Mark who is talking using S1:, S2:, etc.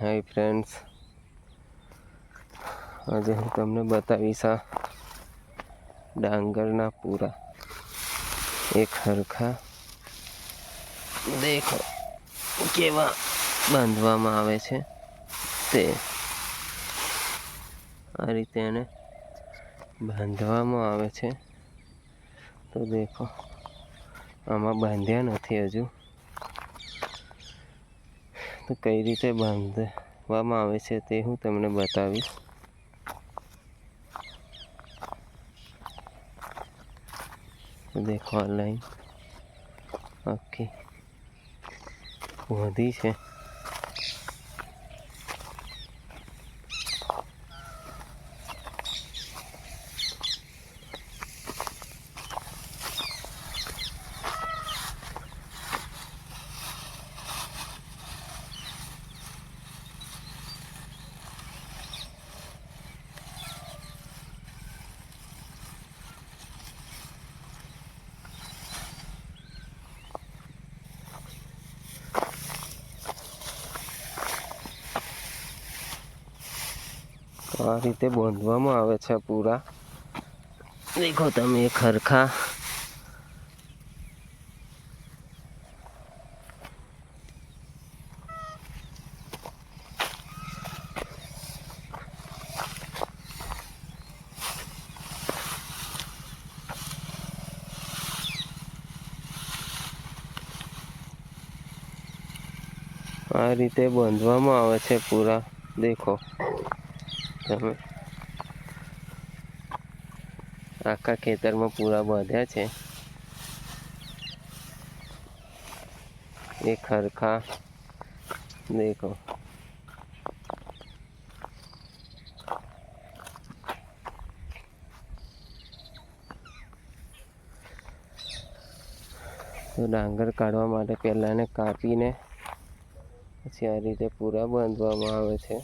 S1: Hi friends. આજે હું તમને બતાવીશ આ ડાંગરના પૂરા. એક હરખા દેખો કેવા બાંધવામાં આવે છે તે. આ રીતે એને બાંધવામાં આવે છે. તો દેખો, આમાં બાંધ્યા નથી હજુ. કઈ રીતે બાંધવામાં આવે છે તે હું તમને બતાવીશ. દેખવા દેખો લાઈન. આખી વધી છે. આ રીતે બાંધવામાં આવે છે પૂરા. દેખો તમે ખરખા. આ રીતે બાંધવામાં આવે છે પૂરા. દેખો. તમે આખા ખેતરમાં પૂરા બાંધ્યા છે. એ ખરખા દેખો તો ડાંગર કાઢવા માટે પહેલાંને કાપીને, પછી આ રીતે પૂરા બાંધવામાં આવે છે.